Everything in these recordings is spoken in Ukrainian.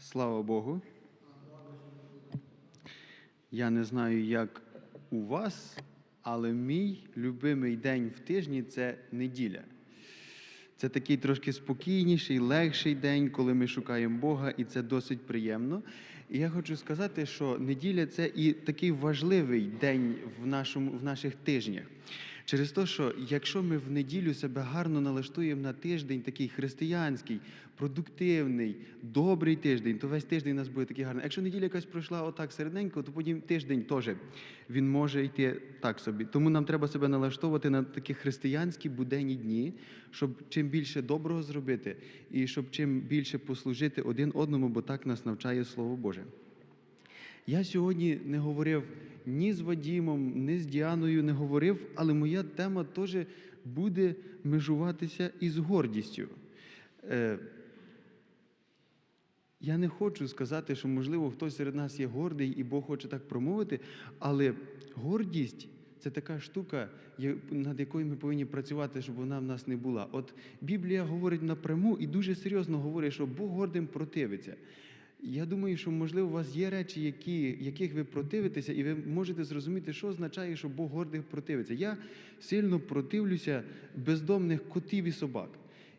Слава Богу. Я не знаю, як у вас, але мій любимий день в тижні це неділя. Це такий трошки спокійніший, легший день, коли ми шукаємо Бога, і це досить приємно. І я хочу сказати, що неділя це і такий важливий день в, нашому, в наших тижнях. Через те, що якщо ми в неділю себе гарно налаштуємо на тиждень, такий християнський, продуктивний, добрий тиждень, то весь тиждень у нас буде такий гарний. Якщо неділя якась пройшла отак середненько, то потім тиждень теж він може йти так собі. Тому нам треба себе налаштовувати на такі християнські буденні дні, щоб чим більше доброго зробити, і щоб чим більше послужити один одному, бо так нас навчає Слово Боже. Я сьогодні не говорив ні з Вадімом, ні з Діаною не говорив, але моя тема теж буде межуватися із гордістю. Е, я не хочу сказати, що, можливо, хтось серед нас є гордий і Бог хоче так промовити, але гордість це така штука, над якою ми повинні працювати, щоб вона в нас не була. От Біблія говорить напряму і дуже серйозно говорить, що Бог гордим противиться. Я думаю, що можливо у вас є речі, які, яких ви противитеся, і ви можете зрозуміти, що означає, що Бог гордих противиться. Я сильно противлюся бездомних котів і собак.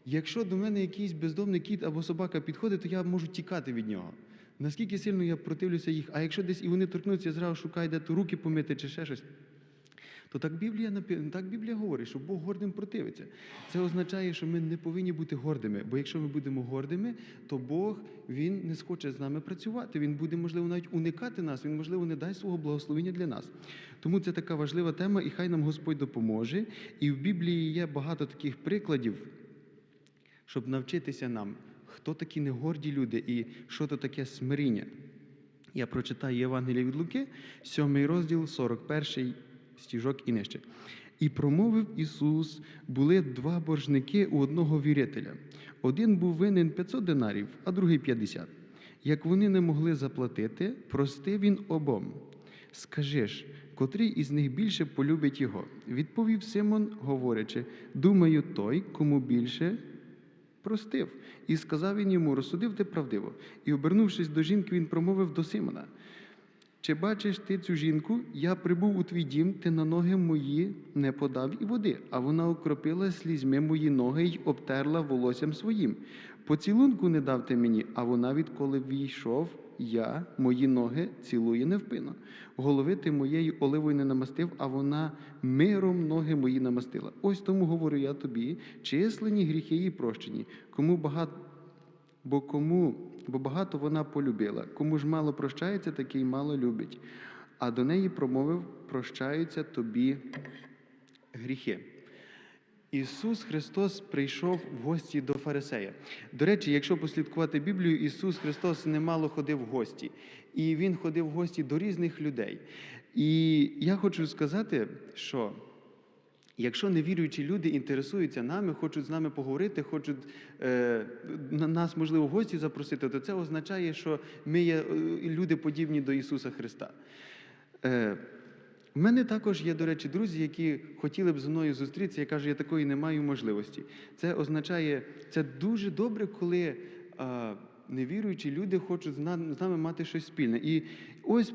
Якщо до мене якийсь бездомний кіт або собака підходить, то я можу тікати від нього. Наскільки сильно я противлюся їх, а якщо десь і вони торкнуться, я зразу шукаю, де то руки помити чи ще щось. То так Біблія так Біблія говорить, що Бог гордим противиться. Це означає, що ми не повинні бути гордими. Бо якщо ми будемо гордими, то Бог він не схоче з нами працювати. Він буде, можливо, навіть уникати нас, він, можливо, не дасть свого благословення для нас. Тому це така важлива тема, і хай нам Господь допоможе. І в Біблії є багато таких прикладів, щоб навчитися нам, хто такі негорді люди і що то таке смиріння. Я прочитаю Євангелія від Луки, 7 розділ, 41 стіжок і нижче. І промовив Ісус: були два боржники у одного вірителя. Один був винен 500 динарів, а другий 50. Як вони не могли заплатити, простив він обом. Скажи ж, котрий із них більше полюбить його? Відповів Симон, говорячи: Думаю, той, кому більше простив. І сказав він йому: розсудив ти правдиво. І, обернувшись до жінки, він промовив до Симона: Чи бачиш ти цю жінку? Я прибув у твій дім, ти на ноги мої не подав і води, а вона окропила слізьми мої ноги й обтерла волоссям своїм. Поцілунку не дав ти мені, а вона, відколи війшов, я мої ноги цілує невпинно. Голови ти моєї оливою не намастив, а вона миром ноги мої намастила. Ось тому говорю я тобі, численні гріхи її прощені, кому багато. Бо кому, бо багато вона полюбила, кому ж мало прощається, такий мало любить. А до неї промовив: прощаються тобі гріхи. Ісус Христос прийшов в гості до Фарисея. До речі, якщо послідкувати Біблію, Ісус Христос немало ходив в гості, і Він ходив в гості до різних людей. І я хочу сказати, що Якщо невіруючі люди інтересуються нами, хочуть з нами поговорити, хочуть е, нас, можливо, в гості запросити, то це означає, що ми є е, люди подібні до Ісуса Христа. Е, в мене також є, до речі, друзі, які хотіли б зі мною зустрітися. Я кажу, я такої не маю можливості. Це означає, це дуже добре, коли а, невіруючі люди хочуть з нами, з мати щось спільне. І ось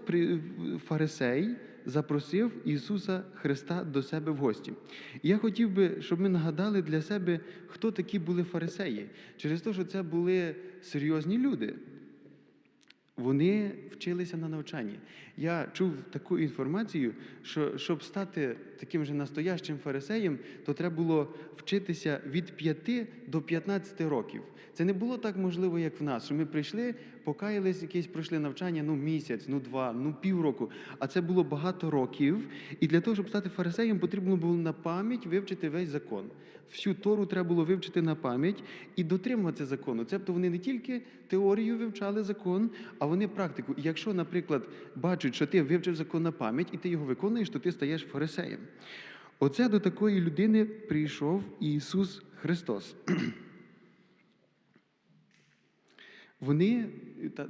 фарисей запросив Ісуса Христа до себе в гості. І я хотів би, щоб ми нагадали для себе, хто такі були фарисеї. Через те, що це були серйозні люди. Вони вчилися на навчанні. Я чув таку інформацію, що щоб стати таким же настоящим фарисеєм, то треба було вчитися від 5 до 15 років. Це не було так можливо, як в нас, що ми прийшли, покаялись, якесь пройшли навчання, ну місяць, ну два, ну півроку. А це було багато років. І для того, щоб стати фарисеєм, потрібно було на пам'ять вивчити весь закон. Всю Тору треба було вивчити на пам'ять і дотримуватися закону. Тобто вони не тільки теорію вивчали закон, а вони практику. І якщо, наприклад, бачать, що ти вивчив закон на пам'ять і ти його виконуєш, то ти стаєш фарисеєм. Оце до такої людини прийшов Ісус Христос. Вони,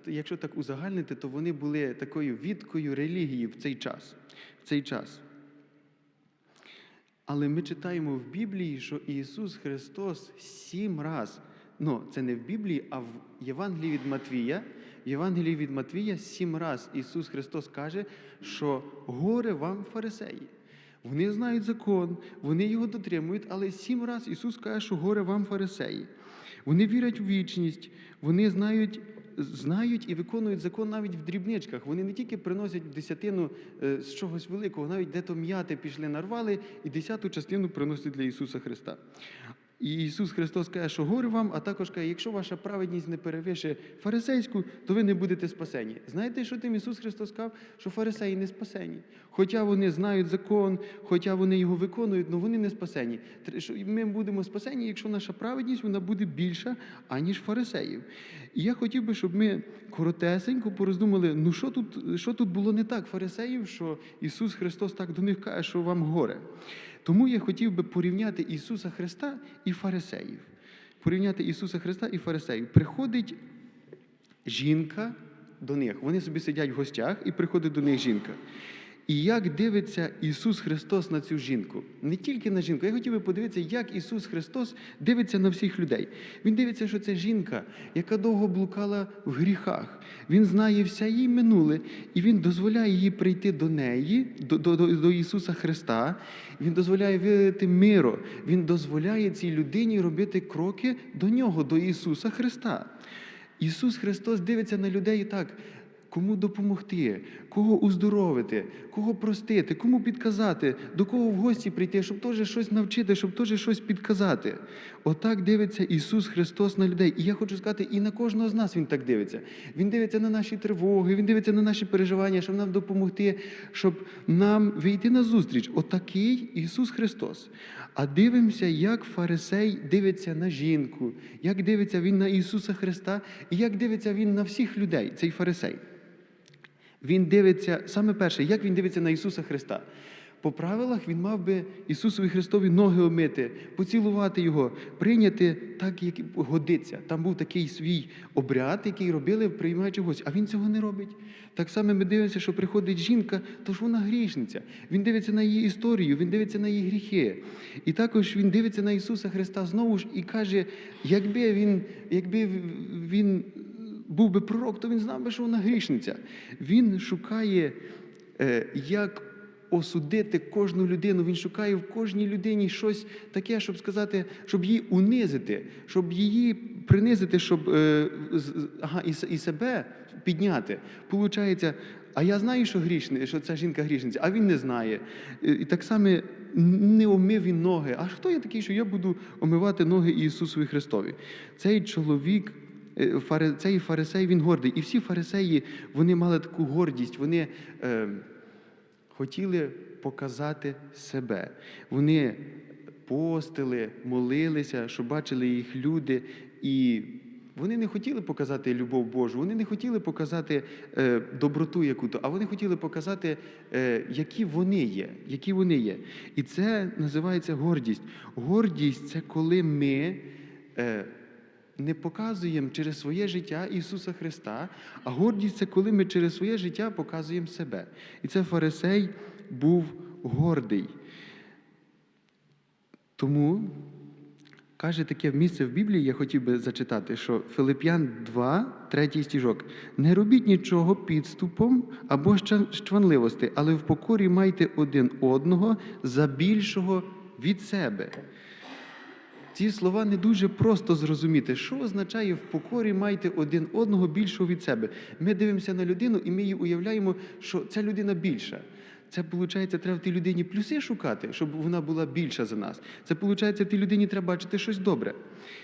якщо так узагальнити, то вони були такою відкою релігії в цей час. В цей час. Але ми читаємо в Біблії, що Ісус Христос сім раз Ну, це не в Біблії, а в Євангелії від Матвія. В Євангелії від Матвія сім раз Ісус Христос каже, що горе вам фарисеї. Вони знають закон, вони його дотримують, але сім раз Ісус каже, що горе вам фарисеї. Вони вірять у вічність, вони знають, знають і виконують закон навіть в дрібничках. Вони не тільки приносять десятину е, з чогось великого, навіть де-то м'яти пішли, нарвали і десяту частину приносять для Ісуса Христа. І Ісус Христос каже, що горе вам, а також каже, якщо ваша праведність не перевищує фарисейську, то ви не будете спасені. Знаєте, що тим Ісус Христос сказав? Що фарисеї не спасені. Хоча вони знають закон, хоча вони його виконують, але вони не спасені. Ми будемо спасені, якщо наша праведність вона буде більша, аніж фарисеїв. І я хотів би, щоб ми коротесенько пороздумали, ну що тут, що тут було не так фарисеїв, що Ісус Христос так до них каже, що вам горе. Тому я хотів би порівняти Ісуса Христа і фарисеїв. Порівняти Ісуса Христа і фарисеїв. Приходить жінка до них. Вони собі сидять в гостях, і приходить до них жінка. І як дивиться Ісус Христос на цю жінку? Не тільки на жінку. Я хотів би подивитися, як Ісус Христос дивиться на всіх людей. Він дивиться, що це жінка, яка довго блукала в гріхах. Він знає все її минуле, і Він дозволяє їй прийти до неї, до, до, до, Ісуса Христа. Він дозволяє вірити миру. Він дозволяє цій людині робити кроки до нього, до Ісуса Христа. Ісус Христос дивиться на людей так. Кому допомогти, кого уздоровити, кого простити, кому підказати, до кого в гості прийти, щоб теж щось навчити, щоб теж щось підказати. Отак дивиться Ісус Христос на людей. І я хочу сказати, і на кожного з нас Він так дивиться. Він дивиться на наші тривоги, Він дивиться на наші переживання, щоб нам допомогти, щоб нам вийти на зустріч. Отакий Ісус Христос. А дивимося, як фарисей дивиться на жінку, як дивиться він на Ісуса Христа, і як дивиться він на всіх людей, цей фарисей. Він дивиться, саме перше, як він дивиться на Ісуса Христа. По правилах він мав би Ісусові Христові ноги омити, поцілувати Його, прийняти так, як годиться. Там був такий свій обряд, який робили, приймаючи гості. А він цього не робить. Так само ми дивимося, що приходить жінка, то ж вона грішниця. Він дивиться на її історію, він дивиться на її гріхи. І також він дивиться на Ісуса Христа знову ж і каже, якби він, якби він був би пророк, то він знав би, що вона грішниця. Він шукає, е, як осудити кожну людину. Він шукає в кожній людині щось таке, щоб сказати, щоб її унизити, щоб її принизити, щоб е, ага, і, себе підняти. Получається, а я знаю, що грішне, що ця жінка грішниця, а він не знає. Е, І так само не омив він ноги. А хто я такий, що я буду омивати ноги Ісусові Христові? Цей чоловік. Е, Цей фарисей він гордий. І всі фарисеї вони мали таку гордість, вони е, хотіли показати себе. Вони постили, молилися, щоб бачили їх люди. І вони не хотіли показати любов Божу, вони не хотіли показати е, доброту яку-то, а вони хотіли показати, е, які вони є, які вони є. І це називається гордість. Гордість це коли ми. Е, не показуємо через своє життя Ісуса Христа, а гордість це коли ми через своє життя показуємо себе. І це фарисей був гордий. Тому каже таке місце в Біблії, я хотів би зачитати, що Филип'ян 2, 3 стіжок. Не робіть нічого підступом або щванливості, але в покорі майте один одного за більшого від себе. Ці слова не дуже просто зрозуміти, що означає в покорі майте один одного більшого від себе. Ми дивимося на людину і ми її уявляємо, що ця людина більша. Це виходить, треба в тій людині плюси шукати, щоб вона була більша за нас. Це виходить, тій людині треба бачити щось добре.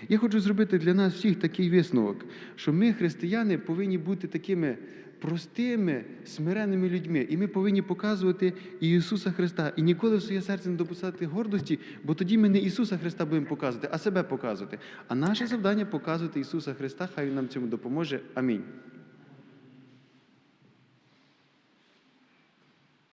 Я хочу зробити для нас всіх такий висновок, що ми, християни, повинні бути такими простими, смиреними людьми. І ми повинні показувати Ісуса Христа. І ніколи в своє серце не допускати гордості, бо тоді ми не Ісуса Христа будемо показувати, а себе показувати. А наше завдання показувати Ісуса Христа. Хай Він нам цьому допоможе. Амінь.